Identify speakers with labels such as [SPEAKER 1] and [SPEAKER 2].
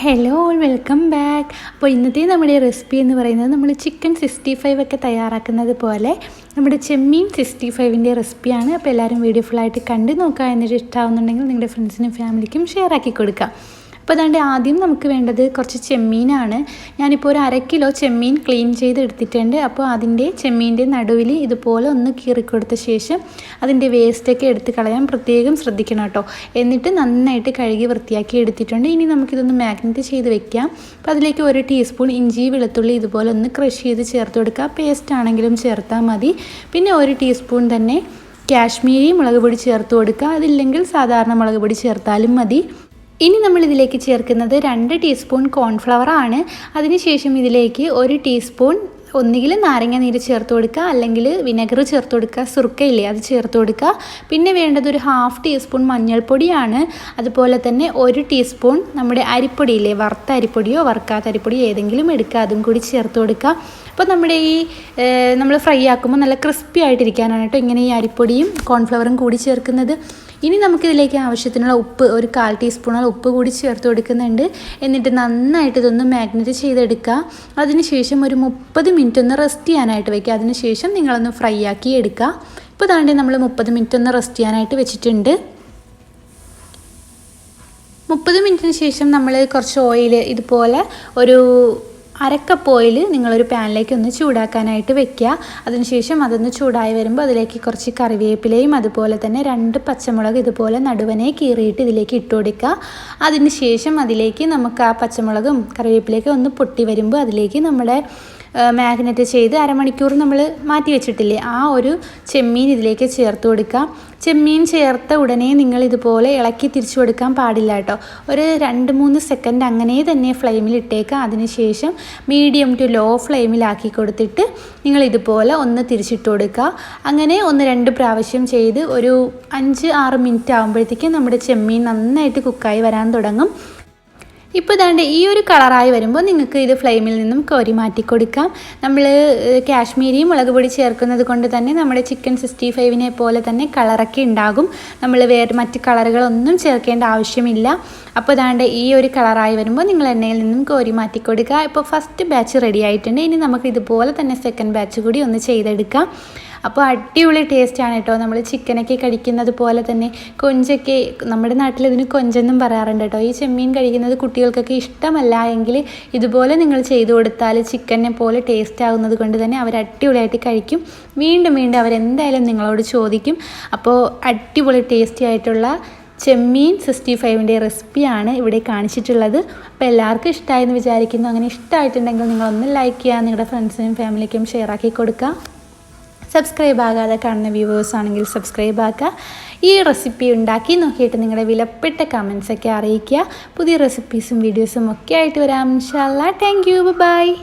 [SPEAKER 1] Hello all welcome back അപ്പോൾ ഇന്നത്തെ നമ്മുടെ റെസിപ്പി എന്ന് പറയുന്നത് നമ്മൾ ചിക്കൻ സിക്സ്റ്റി ഫൈവ് ഒക്കെ തയ്യാറാക്കുന്നത് പോലെ നമ്മുടെ ചെമ്മീൻ സിക്സ്റ്റി ഫൈവിന്റെ റെസിപ്പിയാണ് അപ്പോൾ എല്ലാവരും വീഡിയോ ഫുള്ളായിട്ട് കണ്ടു നോക്കുക എന്നിട്ട് ഇഷ്ടമാവുന്നുണ്ടെങ്കിൽ നിങ്ങളുടെ ഫ്രണ്ട്സിനും ഫാമിലിക്കും ഷെയർ ആക്കി കൊടുക്കുക അപ്പോൾ അതാണ്ട് ആദ്യം നമുക്ക് വേണ്ടത് കുറച്ച് ചെമ്മീനാണ്. ഞാനിപ്പോൾ ഒരു അര കിലോ ചെമ്മീൻ ക്ലീൻ ചെയ്ത് എടുത്തിട്ടുണ്ട് അപ്പോൾ അതിന്റെ ചെമ്മീന്റെ നടുവിൽ ഇതുപോലെ ഒന്ന് കീറിക്കൊടുത്ത ശേഷം അതിന്റെ വേസ്റ്റൊക്കെ എടുത്ത് കളയാൻ പ്രത്യേകം ശ്രദ്ധിക്കണം കേട്ടോ. എന്നിട്ട് നന്നായിട്ട് കഴുകി വൃത്തിയാക്കി എടുത്തിട്ടുണ്ട്. ഇനി നമുക്കിതൊന്ന് മാഗ്നറ്റ് ചെയ്ത് വെക്കാം. അപ്പോൾ അതിലേക്ക് ഒരു ടീസ്പൂൺ ഇഞ്ചി വെളുത്തുള്ളി ഇതുപോലെ ഒന്ന് ക്രഷ് ചെയ്ത് ചേർത്ത് കൊടുക്കുക. പേസ്റ്റ് ആണെങ്കിലും ചേർത്താൽ മതി. പിന്നെ ഒരു ടീസ്പൂൺ തന്നെ കാശ്മീരി മുളക് പൊടി ചേർത്ത് കൊടുക്കുക. അതില്ലെങ്കിൽ സാധാരണ മുളക് പൊടി ചേർത്താലും മതി. ഇനി നമ്മൾ ഇതിലേക്ക് ചേർക്കുന്നത് രണ്ട് ടീസ്പൂൺ കോൺഫ്ലവർ ആണ് അതിനുശേഷം ഇതിലേക്ക് ഒരു ടീസ്പൂൺ ഒന്നുകിൽ നാരങ്ങ നീര് ചേർത്ത് കൊടുക്കുക അല്ലെങ്കിൽ വിനെഗർ ചേർത്ത് കൊടുക്കുക സുറുക്കയില്ലേ അത് ചേർത്ത് കൊടുക്കുക. പിന്നെ വേണ്ടത് ഒരു ഹാഫ് ടീസ്പൂൺ മഞ്ഞൾപ്പൊടിയാണ്. അതുപോലെ തന്നെ ഒരു ടീസ്പൂൺ നമ്മുടെ അരിപ്പൊടിയില്ലേ വറുത്ത അരിപ്പൊടിയോ വറുക്കാത്ത അരിപ്പൊടിയോ ഏതെങ്കിലും എടുക്കുക അതും കൂടി ചേർത്ത് കൊടുക്കുക. അപ്പോൾ നമ്മുടെ ഈ നമ്മൾ ഫ്രൈ ആക്കുമ്പോൾ നല്ല ക്രിസ്പി ആയിട്ടിരിക്കാനാണ് കേട്ടോ ഇങ്ങനെ ഈ അരിപ്പൊടിയും കോൺഫ്ലവറും കൂടി ചേർക്കുന്നത്. ഇനി നമുക്കിതിലേക്ക് ആവശ്യത്തിനുള്ള ഉപ്പ് ഒരു കാൽ ടീസ്പൂണോളം ഉപ്പ് കൂടി ചേർത്ത് കൊടുക്കുന്നുണ്ട്. എന്നിട്ട് നന്നായിട്ട് ഇതൊന്ന് മാഗ്നറ്റ് ചെയ്തെടുക്കുക. അതിനുശേഷം ഒരു മുപ്പത് മിനിറ്റ് ഒന്ന് റെസ്റ്റ് ചെയ്യാനായിട്ട് വയ്ക്കുക അതിനുശേഷം നിങ്ങളൊന്ന് ഫ്രൈ ആക്കി എടുക്കുക. ഇപ്പോൾ താണ്ടി നമ്മൾ മുപ്പത് മിനിറ്റ് ഒന്ന് റെസ്റ്റ് ചെയ്യാനായിട്ട് വെച്ചിട്ടുണ്ട്. മുപ്പത് മിനിറ്റിന് ശേഷം നമ്മൾ കുറച്ച് ഓയിൽ ഇതുപോലെ ഒരു അരക്കപ്പ് ഓയിൽ നിങ്ങളൊരു പാനിലേക്ക് ഒന്ന് ചൂടാക്കാനായിട്ട് വെക്കുക. അതിനുശേഷം അതൊന്ന് ചൂടായി വരുമ്പോൾ അതിലേക്ക് കുറച്ച് കറിവേപ്പിലയും അതുപോലെ തന്നെ രണ്ട് പച്ചമുളക് ഇതുപോലെ നടുവനെ കീറിയിട്ട് ഇതിലേക്ക് ഇട്ട് കൊടുക്കുക. അതിനുശേഷം അതിലേക്ക് നമുക്ക് ആ പച്ചമുളകും കറിവേപ്പിലയൊക്കെ ഒന്ന് പൊട്ടി വരുമ്പോൾ അതിലേക്ക് നമ്മുടെ മാഗ്നറ്റ് ചെയ്ത് അരമണിക്കൂർ നമ്മൾ മാറ്റി വെച്ചിട്ടില്ലേ? ആ ഒരു ചെമ്മീൻ ഇതിലേക്ക് ചേർത്ത് കൊടുക്കുക ചെമ്മീൻ ചേർത്ത ഉടനെ നിങ്ങൾ ഇതുപോലെ ഇളക്കി തിരിച്ചു കൊടുക്കാൻ പാടില്ല കേട്ടോ. ഒരു രണ്ട് മൂന്ന് സെക്കൻഡ് അങ്ങനെ തന്നെ ഫ്ലെയിമിൽ ഇട്ടേക്കുക അതിനുശേഷം മീഡിയം ടു ലോ ഫ്ലെയിമിലാക്കി കൊടുത്തിട്ട് നിങ്ങൾ ഇതുപോലെ ഒന്ന് തിരിച്ചിട്ട് കൊടുക്കുക. അങ്ങനെ ഒന്ന് രണ്ട് പ്രാവശ്യം ചെയ്ത് ഒരു അഞ്ച് ആറ് മിനിറ്റ് ആകുമ്പോഴത്തേക്കും നമ്മുടെ ചെമ്മീൻ നന്നായിട്ട് കുക്കായി വരാൻ തുടങ്ങും. ഇപ്പോൾ ഇതാണ്ട് ഈ ഒരു കളറായി വരുമ്പോൾ നിങ്ങൾക്ക് ഇത് ഫ്ലെയിമിൽ നിന്നും കോരി മാറ്റി കൊടുക്കാം. നമ്മൾ കാശ്മീരി മുളക് പൊടി ചേർക്കുന്നത് കൊണ്ട് തന്നെ നമ്മുടെ ചിക്കൻ സിക്സ്റ്റി ഫൈവിനെ പോലെ തന്നെ കളറൊക്കെ ഉണ്ടാകും നമ്മൾ വേറെ മറ്റ് കളറുകളൊന്നും ചേർക്കേണ്ട ആവശ്യമില്ല. അപ്പോൾ ഇതാണ്ട് ഈ ഒരു കളറായി വരുമ്പോൾ നിങ്ങൾ എണ്ണയിൽ നിന്നും കോരി മാറ്റി കൊടുക്കുക. ഇപ്പോൾ ഫസ്റ്റ് ബാച്ച് റെഡി ആയിട്ടുണ്ട്. ഇനി നമുക്ക് ഇതുപോലെ തന്നെ സെക്കൻഡ് ബാച്ച് കൂടി ഒന്ന് ചെയ്തെടുക്കാം. അപ്പോൾ അടിപൊളി ടേസ്റ്റാണ് കേട്ടോ. നമ്മൾ ചിക്കനൊക്കെ കഴിക്കുന്നത് പോലെ തന്നെ കൊഞ്ചൊക്കെ നമ്മുടെ നാട്ടിൽ ഇതിന് കൊഞ്ചെന്നും പറയാറുണ്ട് കേട്ടോ. ഈ ചെമ്മീൻ കഴിക്കുന്നത് കുട്ടികൾക്കൊക്കെ ഇഷ്ടമല്ല എങ്കിൽ ഇതുപോലെ നിങ്ങൾ ചെയ്തു കൊടുത്താൽ ചിക്കനെ പോലെ ടേസ്റ്റ് ആകുന്നത് കൊണ്ട് തന്നെ അവർ അടിപൊളിയായിട്ട് കഴിക്കും. വീണ്ടും വീണ്ടും അവരെന്തായാലും നിങ്ങളോട് ചോദിക്കും. അപ്പോൾ അടിപൊളി ടേസ്റ്റി ആയിട്ടുള്ള ചെമ്മീൻ സിക്സ്റ്റി ഫൈവിന്റെ റെസിപ്പിയാണ് ഇവിടെ കാണിച്ചിട്ടുള്ളത്. അപ്പോൾ എല്ലാവർക്കും ഇഷ്ടമായെന്ന് വിചാരിക്കുന്നു. അങ്ങനെ ഇഷ്ടമായിട്ടുണ്ടെങ്കിൽ നിങ്ങളൊന്ന് ലൈക്ക് ചെയ്യുക നിങ്ങളുടെ ഫ്രണ്ട്സിനും ഫാമിലിക്കും ഷെയർ ആക്കി കൊടുക്കുക. സബ്സ്ക്രൈബ് ആകാതെ കാണുന്ന വ്യൂവേഴ്സ് ആണെങ്കിൽ സബ്സ്ക്രൈബ് ആക്കുക. ഈ റെസിപ്പി ഉണ്ടാക്കി നോക്കിയിട്ട് നിങ്ങളുടെ വിലപ്പെട്ട കമൻസൊക്കെ അറിയിക്കുക. പുതിയ റെസിപ്പീസും വീഡിയോസും ഒക്കെ ആയിട്ട് വരാം. ഇൻഷാല്ല താങ്ക് യു ബൈ